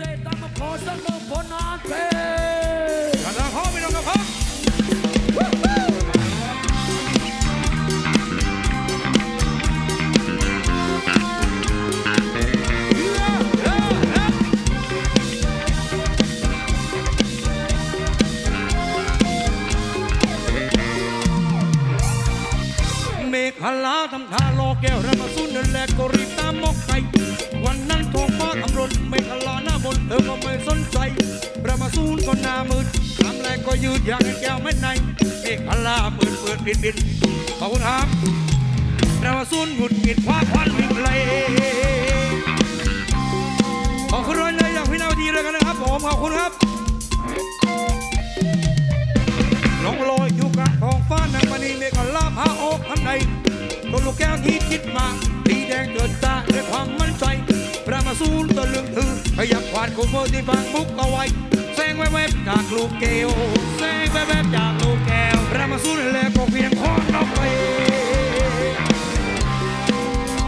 เศษตามมาขอเสนอผลงานเพลงกระดาษห้องไม่ต้องกระพังเมฆลาทำท่าลอแก้วระมาสุนนั่นแหละก็รีบตามมอกไก่วันนั้น งฟ้าทำรนเมฆพลาหน้าบนเธอก็ไม่สนใจระมาสูนก็หน้ามืดทำแรกก็ยืดอย่างแก้วไม่ในเมฆพลาเปิดเปิดปิดปิดขอบคุณครับระมาสูนหงุดหงิดคว้าควันวิ่งเลยขอบคุณร้อยเลยอย่างพินาทีเลยกันนะครับผมขอบคุณครับลองลอยอยู่กลางท้องฟ้านางมณีเมฆลาพาออกข้างในก็ลูกแก้วที่คิดมาสีแดงเกิดตาด้วยความมั่นใจ มาสูนตะลึงถือขยับขวานโคเวอร์ที่ฟังมุกเอาไว้แสงแวบๆจากลูกแก้วแสงแวบๆจากลูกแก้วระมาสูนแล้วก็เพียงคนเอาไป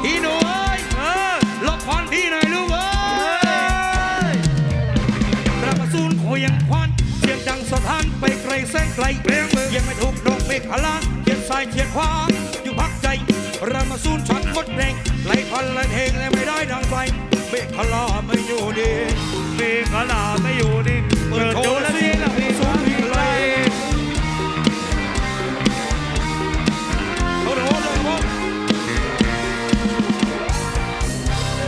พี่หนูเอ้ยเออลบควันพี่หน่อยลูกเอ้ยระประสูนโคยังควันเสียงดังสะท้านไปไกลแสนไกลเปลี่ยงมือยังไม่ถูกดอกเมฆพลาเฉียดซ้ายเฉียดขวาอยู่พักใจระมาสูนชักมดแดงไหลพันไหลเทงและไม่ได้ดังใจ เมฆลาไม่อยู่ดีเมฆพลาไม่อยู่ดีเปิดโชว์แล้วสิละพี่สูงพี่ไกลโอ้โหเลยครับ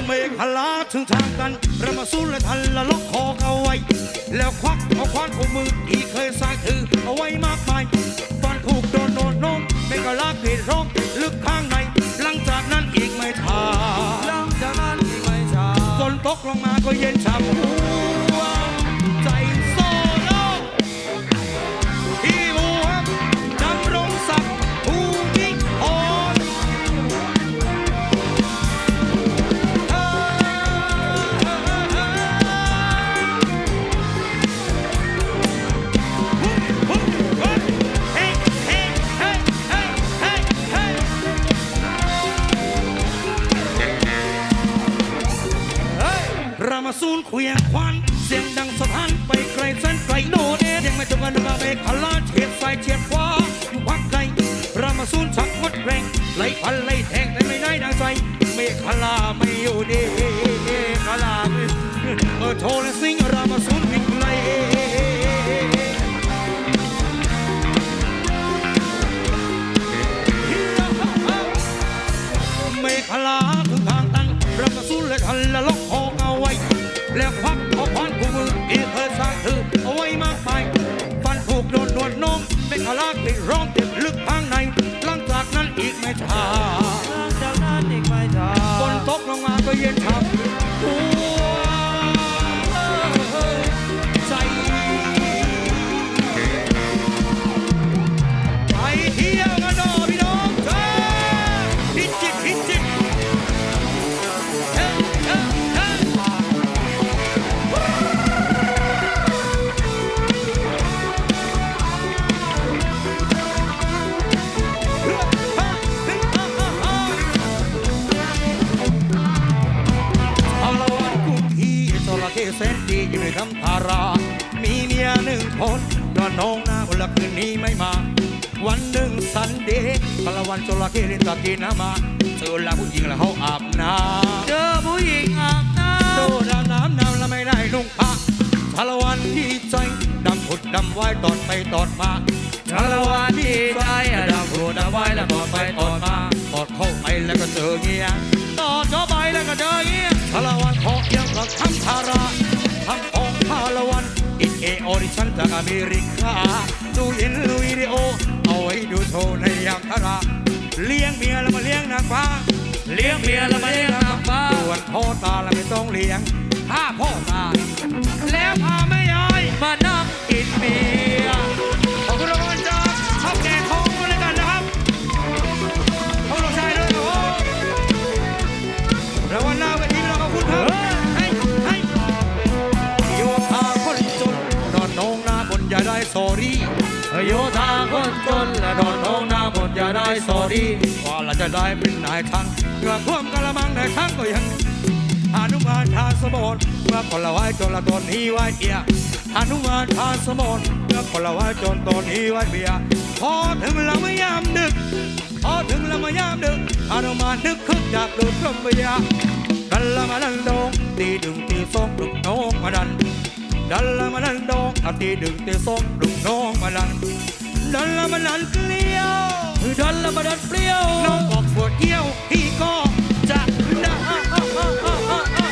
เมฆพลาถึงทางกันเรามาสู้และทันละล็อกคอเอาไว้ แล้วควักเอาควานของมือที่เคยสางถือเอาไว้มากมายฟันถูกโดนโดนโน้มเมฆลากรีดร้องลึกข้างใน หลังจากนั้นอีกไม่ช้า กลงมาก็เย็นฉ่ำ เวียงควันเสียงดังสะท้านไปไกลแสนไกลโนเนยังไม่จบกันมาเมฆพลาเฉียดซ้ายเฉียดขวาอยู่พักใจรามาซูนชักหมดแรงไหลพันไหลแทงแต่ไม่ได้ดังใจเมฆพลาไม่อยู่ดีเมฆพลาเออโทรและสิงรามาซูนวิ่งไล่เมฆพลา ร้อ ดีอยู่ในทำทารา มีเมียหนึ่งคนนอนน้องหน้าคนละคืนนี้ไม่มา วันหนึ่งสันเดย์พละวันจระเข้เล่นตะกินน้ำมาเจอละผู้หญิงแล้วเขาอาบน้ำเจอผู้หญิงอาบน้โดดาน้ำน้ำแล้วไม่ได้นุ่งผ้าชาละวันดีใจดำผุดดำไว้ตอดไปตอดมาำชาละวันที่ใจอะดำหัวดำไว้แล้วตอดไปตอดมาตอดเข้าไปแล้วก็เจอเงี้ยตอดเข้าไปแล้วก็เจอเงี้ยชาละวันขอเอียงกับคำทารา เอออดิชั่นจากอเมริกาดูอินวิดีโอ เอาไว้ดูโชว์ในยามทาราเลี้ยงเมียแล้วมาเลี้ยงนางฟ้า เลี้ยงเมียแล้วมาเลี้ยงนางฟ้าส่วนพ่อตาเราไม่ต้องเลี้ยงถ้าพ่อตาแล้วพาไม่ย้อยมานั่งกินเบียร์ขอบคุณรางวัลจาก บนอย่าได้สอดีว่าเราจะได้เป็นนายช่างเกือบท่วมกะละมังนายช่างก็ยังหานุมานทาโซมนเมื่อคนละไว้จนละตนนี้ไว้เอียหนุมานพาสมนเมื่อคนละไว้จนตนนี้ไว้เบียพอถึงละไม่ยามดึก พอถึงละมายามดึกหนุมานนึกขึ้นจากดูกลมเบียกันละมาดันดงตีดึงตีส้มลูกน้องมาดันดันละมาดันดงเอาตีดึงตีส้มลูกน้องมาดันดันละมาดันเกลียว ดันและมาดันเปรี้ยว น้องบอกปวดเยี่ยวพี่ก็จะได้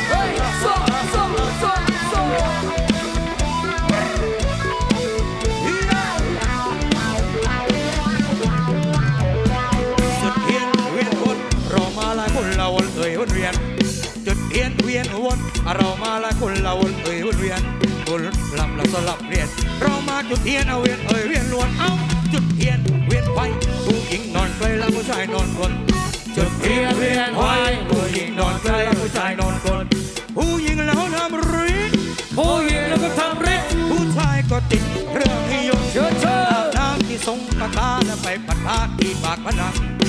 เฮ้ยโซโซโซโซจุดเทียนเวียนวนเรามาหลายคนเราวนเอ่ยวนเวียน จุดเทียนเวียนวนเรามาหลายคนเราวนเอ่ยวนเวียนวนลำละสลับเรียน เรามาจุดเทียนเอาเวียนเอ่ยเวียนลวนเอาจุดเทียน เวียนไฟผู้หญิงนอนไกลแล้วผู้ชายนอนกลนจุดเทียนเวียนไฟผู้หญิงนอนไกลแล้วผู้ชายนอนกลนผู้หญิงแล้วทำรีผู้หญิงแล้วก็ทำฤทธิ์ผู้ชายก็ติดเครื่องนิยมเชิญเชิอาบญน้ำที่ทรงปะทาและไปปัดทาที่ปากพนัง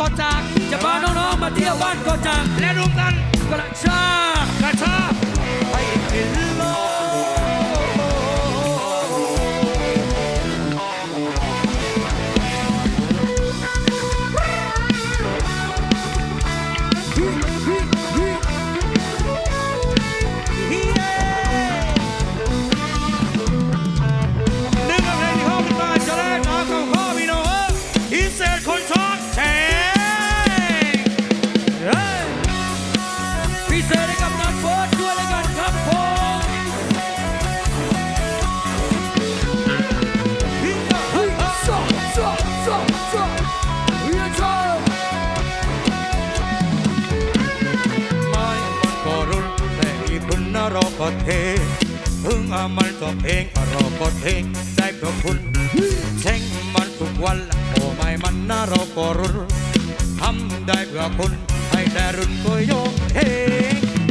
กาะจากจะพาน้องๆมาเที่ยววัดก็จังและรวมกันกระชากกระชากไปเห็นโนะเราก็เทถึงอามันจะเพลงเราก็เทงได้เพราะคุณเช่งมันทุกวันโอ้ไม่มันนะเราก็รุนทำได้เพื่อคุณให้แต่รุ่นก็ยงเท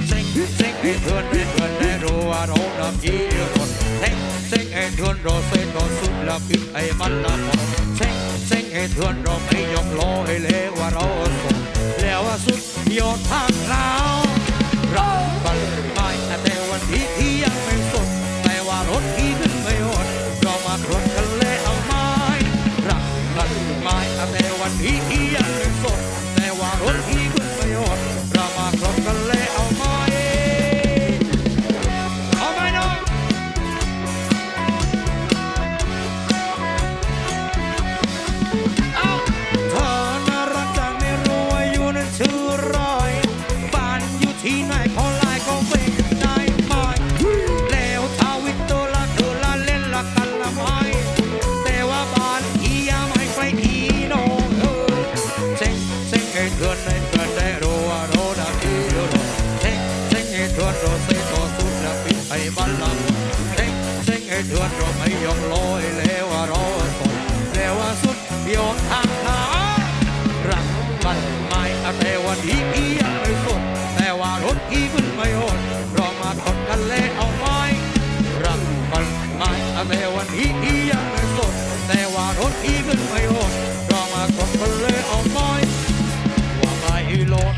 เช่งเช่งให้เพื่อนให้เพื่อนได้รู้ว่าเรานับยี่คนเช่งเช่งให้เพื่อนเราเส้นเราสุดละพิษไอ้มันละหมดเช่งเช่งให้เพื่อนเราไม่ยอมรอให้เลวว่าเราสุดแล้วว่าสุดยอดทางเรา แต่ บ้านละเซ็งเซ็งให้เธอเราไม่ยอมลอยแล้วว่าเราสนแล้วว่าสุดโยอดทางหารักมันไม่แต่วันที่อียังไม่สดแต่ว่ารถอีขึ้นไม่โหดรอมาทนกันเลเอาไม้รักมันไม่แต่วันที่อียังไม่สดแต่ว่ารถอีขึ้นไม่โหดรอมาทนกันเลเอาไม้ว่าไม่โหลด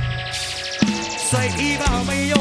ใส่อีบ้าไม่โยให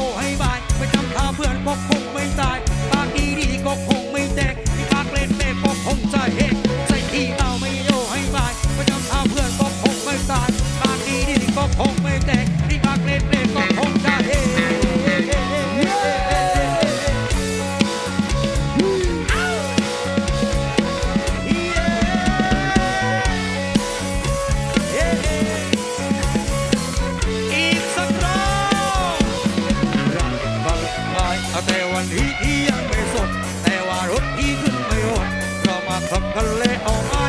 ้บาย แต่วันนี้ที่ยังไม่สด แต่ว่ารถที่ขึ้นไม่หดเรามาทำกันเลยเอาไม้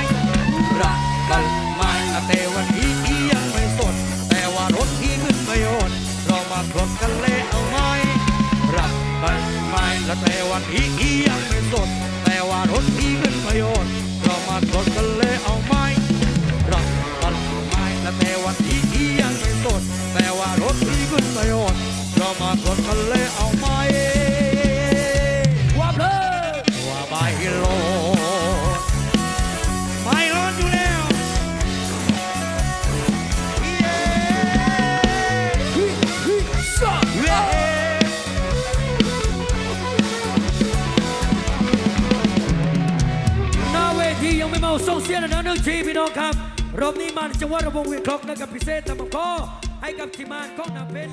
รักกันไม้แต่วันนี้ที่ยังไม่สด แต่ว่ารถที่ขึ้นไม่หดเรามาทำกันเลยเอาไม้รักกันไม้แต่วันนี้ที่ยังไม่สด แต่ว่ารถที่ขึ้น ส่งเสียงนะหนึ่งทีพี่น้องครับรอบนี้มาในจังหวัดระบงเวียงคลอกนะครับพิเศษตะมังพ่อให้กับทีมงานของนาเป็น